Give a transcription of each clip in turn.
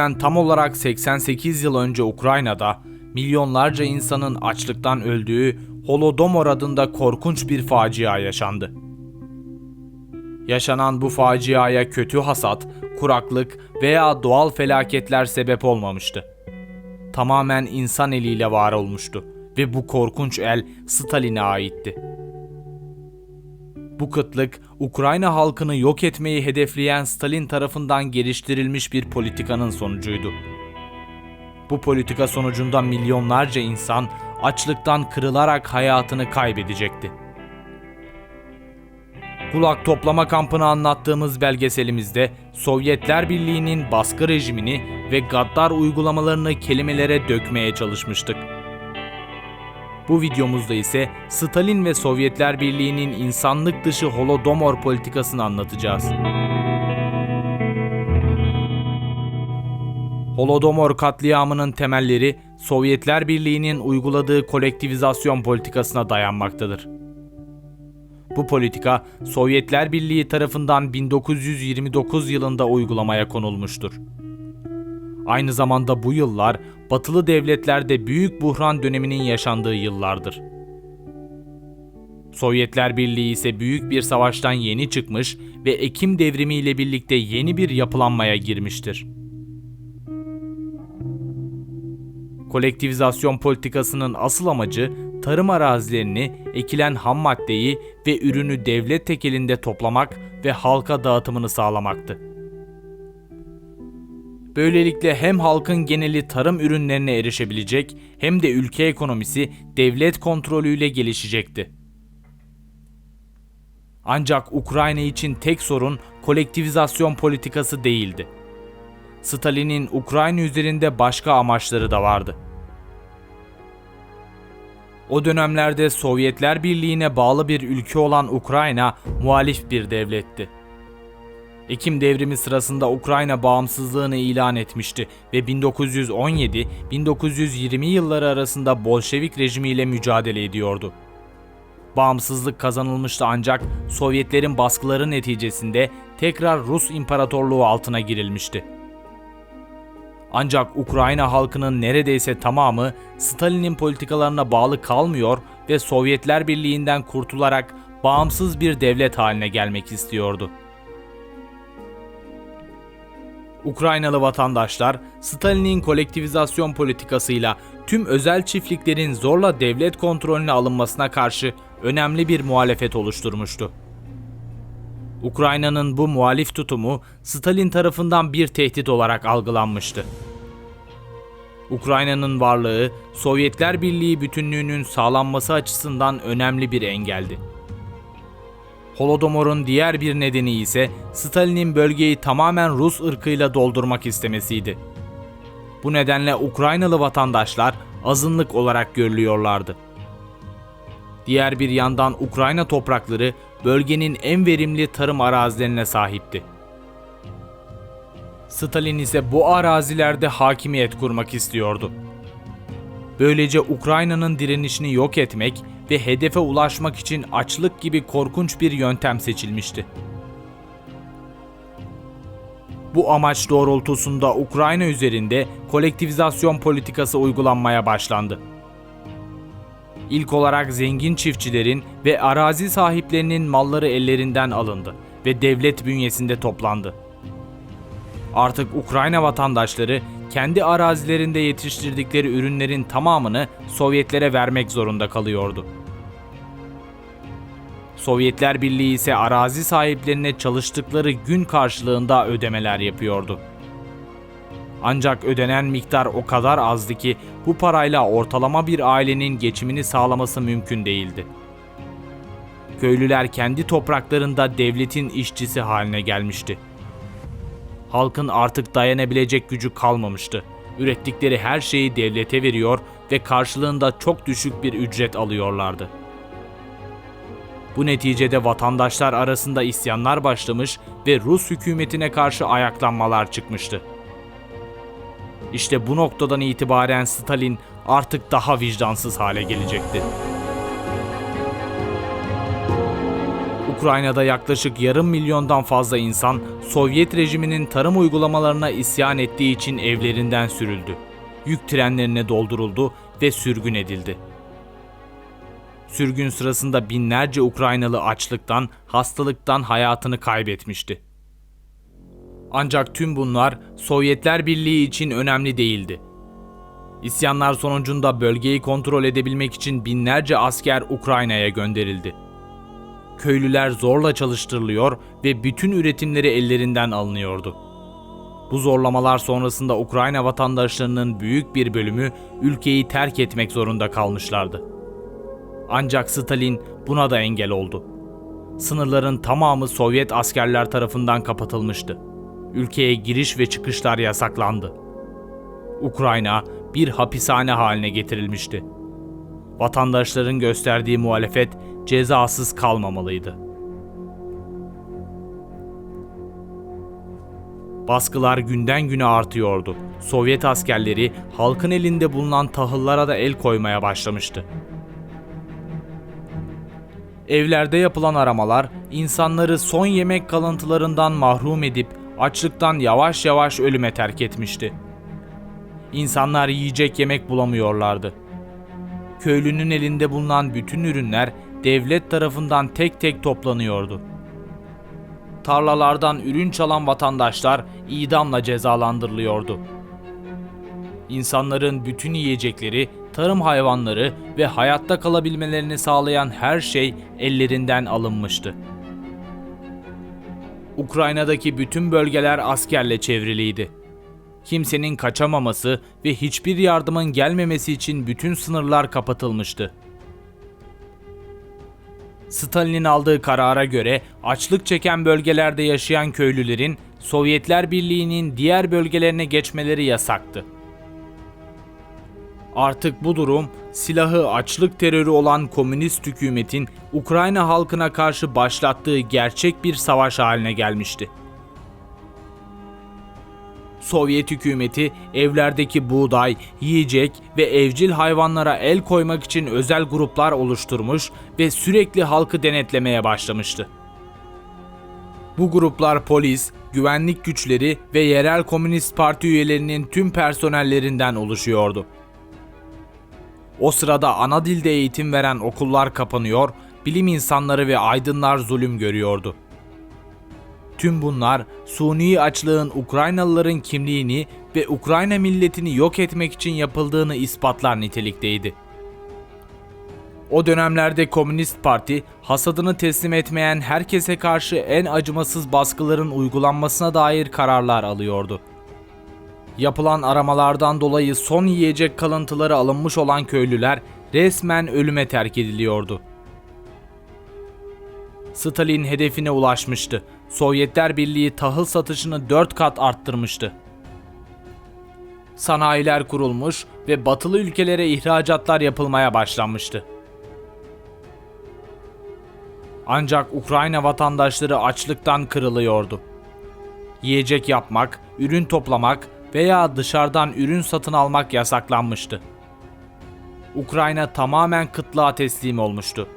Bugünden tam olarak 88 yıl önce Ukrayna'da milyonlarca insanın açlıktan öldüğü Holodomor adında korkunç bir facia yaşandı. Yaşanan bu faciaya kötü hasat, kuraklık veya doğal felaketler sebep olmamıştı. Tamamen insan eliyle var olmuştu ve bu korkunç el Stalin'e aitti. Bu kıtlık Ukrayna halkını yok etmeyi hedefleyen Stalin tarafından geliştirilmiş bir politikanın sonucuydu. Bu politika sonucunda milyonlarca insan açlıktan kırılarak hayatını kaybedecekti. Kulak toplama kampını anlattığımız belgeselimizde Sovyetler Birliği'nin baskı rejimini ve gaddar uygulamalarını kelimelere dökmeye çalışmıştık. Bu videomuzda ise Stalin ve Sovyetler Birliği'nin insanlık dışı Holodomor politikasını anlatacağız. Holodomor katliamının temelleri Sovyetler Birliği'nin uyguladığı kolektivizasyon politikasına dayanmaktadır. Bu politika Sovyetler Birliği tarafından 1929 yılında uygulamaya konulmuştur. Aynı zamanda bu yıllar batılı devletlerde büyük buhran döneminin yaşandığı yıllardır. Sovyetler Birliği ise büyük bir savaştan yeni çıkmış ve Ekim devrimi ile birlikte yeni bir yapılanmaya girmiştir. Kolektivizasyon politikasının asıl amacı tarım arazilerini, ekilen ham maddeyi ve ürünü devlet tekelinde toplamak ve halka dağıtımını sağlamaktı. Böylelikle hem halkın geneli tarım ürünlerine erişebilecek hem de ülke ekonomisi devlet kontrolüyle gelişecekti. Ancak Ukrayna için tek sorun kolektivizasyon politikası değildi. Stalin'in Ukrayna üzerinde başka amaçları da vardı. O dönemlerde Sovyetler Birliği'ne bağlı bir ülke olan Ukrayna muhalif bir devletti. Ekim devrimi sırasında Ukrayna bağımsızlığını ilan etmişti ve 1917-1920 yılları arasında Bolşevik rejimiyle mücadele ediyordu. Bağımsızlık kazanılmıştı ancak Sovyetlerin baskıları neticesinde tekrar Rus İmparatorluğu altına girilmişti. Ancak Ukrayna halkının neredeyse tamamı Stalin'in politikalarına bağlı kalmıyor ve Sovyetler Birliği'nden kurtularak bağımsız bir devlet haline gelmek istiyordu. Ukraynalı vatandaşlar Stalin'in kolektivizasyon politikasıyla tüm özel çiftliklerin zorla devlet kontrolüne alınmasına karşı önemli bir muhalefet oluşturmuştu. Ukrayna'nın bu muhalif tutumu Stalin tarafından bir tehdit olarak algılanmıştı. Ukrayna'nın varlığı Sovyetler Birliği bütünlüğünün sağlanması açısından önemli bir engeldi. Holodomor'un diğer bir nedeni ise Stalin'in bölgeyi tamamen Rus ırkıyla doldurmak istemesiydi. Bu nedenle Ukraynalı vatandaşlar azınlık olarak görülüyorlardı. Diğer bir yandan Ukrayna toprakları bölgenin en verimli tarım arazilerine sahipti. Stalin ise bu arazilerde hakimiyet kurmak istiyordu. Böylece Ukrayna'nın direnişini yok etmek ve hedefe ulaşmak için açlık gibi korkunç bir yöntem seçilmişti. Bu amaç doğrultusunda Ukrayna üzerinde kolektivizasyon politikası uygulanmaya başlandı. İlk olarak zengin çiftçilerin ve arazi sahiplerinin malları ellerinden alındı ve devlet bünyesinde toplandı. Artık Ukrayna vatandaşları kendi arazilerinde yetiştirdikleri ürünlerin tamamını Sovyetlere vermek zorunda kalıyordu. Sovyetler Birliği ise arazi sahiplerine çalıştıkları gün karşılığında ödemeler yapıyordu. Ancak ödenen miktar o kadar azdı ki bu parayla ortalama bir ailenin geçimini sağlaması mümkün değildi. Köylüler kendi topraklarında devletin işçisi haline gelmişti. Halkın artık dayanabilecek gücü kalmamıştı. Ürettikleri her şeyi devlete veriyor ve karşılığında çok düşük bir ücret alıyorlardı. Bu neticede vatandaşlar arasında isyanlar başlamış ve Rus hükümetine karşı ayaklanmalar çıkmıştı. İşte bu noktadan itibaren Stalin artık daha vicdansız hale gelecekti. Ukrayna'da yaklaşık yarım milyondan fazla insan Sovyet rejiminin tarım uygulamalarına isyan ettiği için evlerinden sürüldü. Yük trenlerine dolduruldu ve sürgün edildi. Sürgün sırasında binlerce Ukraynalı açlıktan, hastalıktan hayatını kaybetmişti. Ancak tüm bunlar Sovyetler Birliği için önemli değildi. İsyanlar sonucunda bölgeyi kontrol edebilmek için binlerce asker Ukrayna'ya gönderildi. Köylüler zorla çalıştırılıyor ve bütün üretimleri ellerinden alınıyordu. Bu zorlamalar sonrasında Ukrayna vatandaşlarının büyük bir bölümü ülkeyi terk etmek zorunda kalmışlardı. Ancak Stalin buna da engel oldu. Sınırların tamamı Sovyet askerler tarafından kapatılmıştı. Ülkeye giriş ve çıkışlar yasaklandı. Ukrayna bir hapishane haline getirilmişti. Vatandaşların gösterdiği muhalefet cezasız kalmamalıydı. Baskılar günden güne artıyordu. Sovyet askerleri halkın elinde bulunan tahıllara da el koymaya başlamıştı. Evlerde yapılan aramalar insanları son yemek kalıntılarından mahrum edip açlıktan yavaş yavaş ölüme terk etmişti. İnsanlar yiyecek yemek bulamıyorlardı. Köylünün elinde bulunan bütün ürünler devlet tarafından tek tek toplanıyordu. Tarlalardan ürün çalan vatandaşlar idamla cezalandırılıyordu. İnsanların bütün yiyecekleri, tarım hayvanları ve hayatta kalabilmelerini sağlayan her şey ellerinden alınmıştı. Ukrayna'daki bütün bölgeler askerle çevriliydi. Kimsenin kaçamaması ve hiçbir yardımın gelmemesi için bütün sınırlar kapatılmıştı. Stalin'in aldığı karara göre açlık çeken bölgelerde yaşayan köylülerin Sovyetler Birliği'nin diğer bölgelerine geçmeleri yasaktı. Artık bu durum silahı açlık terörü olan komünist hükümetin Ukrayna halkına karşı başlattığı gerçek bir savaş haline gelmişti. Sovyet hükümeti evlerdeki buğday, yiyecek ve evcil hayvanlara el koymak için özel gruplar oluşturmuş ve sürekli halkı denetlemeye başlamıştı. Bu gruplar polis, güvenlik güçleri ve yerel komünist parti üyelerinin tüm personellerinden oluşuyordu. O sırada ana dilde eğitim veren okullar kapanıyor, bilim insanları ve aydınlar zulüm görüyordu. Tüm bunlar suni açlığın Ukraynalıların kimliğini ve Ukrayna milletini yok etmek için yapıldığını ispatlar nitelikteydi. O dönemlerde Komünist Parti hasadını teslim etmeyen herkese karşı en acımasız baskıların uygulanmasına dair kararlar alıyordu. Yapılan aramalardan dolayı son yiyecek kalıntıları alınmış olan köylüler resmen ölüme terk ediliyordu. Stalin hedefine ulaşmıştı. Sovyetler Birliği tahıl satışını 4 kat arttırmıştı. Sanayiler kurulmuş ve batılı ülkelere ihracatlar yapılmaya başlanmıştı. Ancak Ukrayna vatandaşları açlıktan kırılıyordu. Yiyecek yapmak, ürün toplamak veya dışarıdan ürün satın almak yasaklanmıştı. Ukrayna tamamen kıtlığa teslim olmuştu.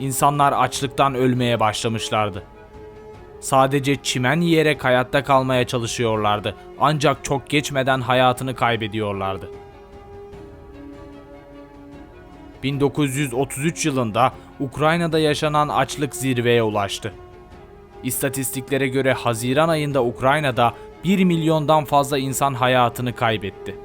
İnsanlar açlıktan ölmeye başlamışlardı. Sadece çimen yiyerek hayatta kalmaya çalışıyorlardı. Ancak çok geçmeden hayatını kaybediyorlardı. 1933 yılında Ukrayna'da yaşanan açlık zirveye ulaştı. İstatistiklere göre Haziran ayında Ukrayna'da 1 milyondan fazla insan hayatını kaybetti.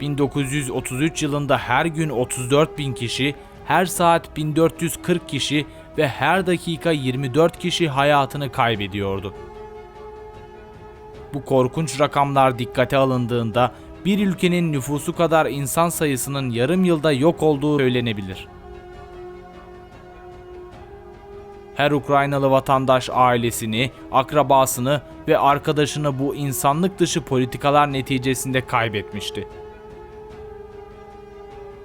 1933 yılında her gün 34 bin kişi, her saat 1440 kişi ve her dakika 24 kişi hayatını kaybediyordu. Bu korkunç rakamlar dikkate alındığında bir ülkenin nüfusu kadar insan sayısının yarım yılda yok olduğu söylenebilir. Her Ukraynalı vatandaş ailesini, akrabasını ve arkadaşını bu insanlık dışı politikalar neticesinde kaybetmişti.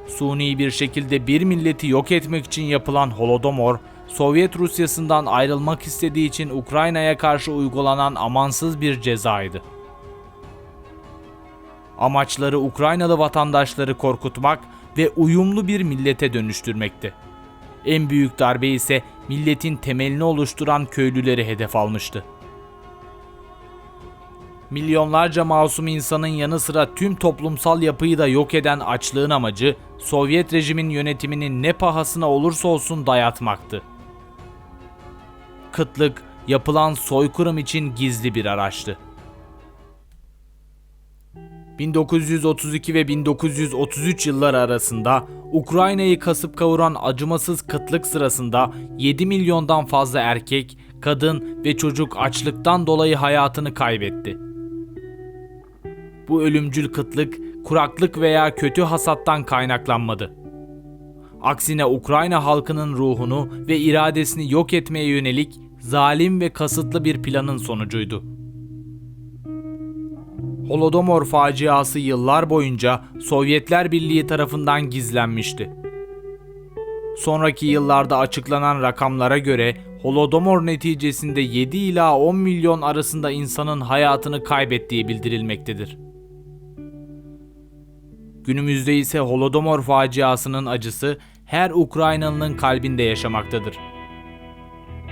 Suni bir şekilde bir milleti yok etmek için yapılan Holodomor, Sovyet Rusyası'ndan ayrılmak istediği için Ukrayna'ya karşı uygulanan amansız bir cezaydı. Amaçları Ukraynalı vatandaşları korkutmak ve uyumlu bir millete dönüştürmekti. En büyük darbe ise milletin temelini oluşturan köylüleri hedef almıştı. Milyonlarca masum insanın yanı sıra tüm toplumsal yapıyı da yok eden açlığın amacı Sovyet rejimin yönetimini ne pahasına olursa olsun dayatmaktı. Kıtlık yapılan soykırım için gizli bir araçtı. 1932 ve 1933 yılları arasında Ukrayna'yı kasıp kavuran acımasız kıtlık sırasında 7 milyondan fazla erkek, kadın ve çocuk açlıktan dolayı hayatını kaybetti. Bu ölümcül kıtlık, kuraklık veya kötü hasattan kaynaklanmadı. Aksine Ukrayna halkının ruhunu ve iradesini yok etmeye yönelik zalim ve kasıtlı bir planın sonucuydu. Holodomor faciası yıllar boyunca Sovyetler Birliği tarafından gizlenmişti. Sonraki yıllarda açıklanan rakamlara göre Holodomor neticesinde 7 ila 10 milyon arasında insanın hayatını kaybettiği bildirilmektedir. Günümüzde ise Holodomor faciasının acısı her Ukraynalı'nın kalbinde yaşamaktadır.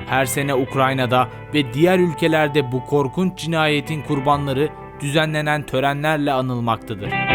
Her sene Ukrayna'da ve diğer ülkelerde bu korkunç cinayetin kurbanları düzenlenen törenlerle anılmaktadır.